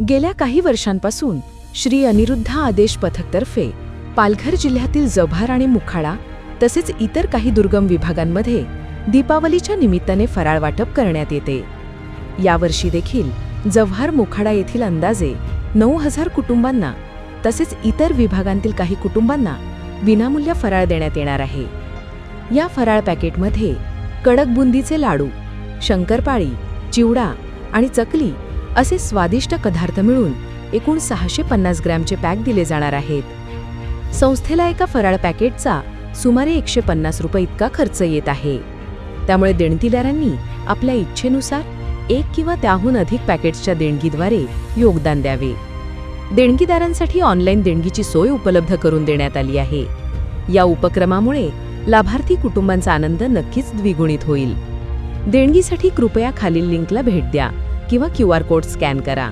गेल्या काही वर्षांपासून श्री अनिरुद्ध आदेश पथकतर्फे पालघर जिल्ह्यातील जव्हार आणि मुखाडा तसेच इतर काही दुर्गम विभागांमध्ये दीपावलीच्या निमित्ताने फराळ वाटप करण्यात येते. यावर्षी देखील जव्हार मुखाडा येथील अंदाजे नऊ हजार कुटुंबांना तसेच इतर विभागांतील काही कुटुंबांना विनामूल्य फराळ देण्यात येणार आहे. या फराळ पॅकेटमध्ये कडक बुंदीचे लाडू शंकरपाळी चिवडा आणि चकली असे स्वादिष्ट पदार्थ मिळून एकूण सहाशे पन्नास ग्रॅमचे पॅक दिले जाणार आहेत. संस्थेला एका फराळ पॅकेटचा सुमारे एकशे पन्नास रुपये इतका खर्च येत आहे. त्यामुळे देणगीदारांनी आपल्या इच्छेनुसार एक किंवा त्याहून अधिक पॅकेट्सच्या देणगीद्वारे योगदान द्यावे. देणगीदारांसाठी ऑनलाईन देणगीची सोय उपलब्ध करून देण्यात आली आहे. या उपक्रमामुळे लाभार्थी कुटुंबांचा आनंद नक्कीच द्विगुणित होईल. देणगीसाठी कृपया खालील लिंकला भेट द्या किंवा क्यू आर कोड स्कॅन करा.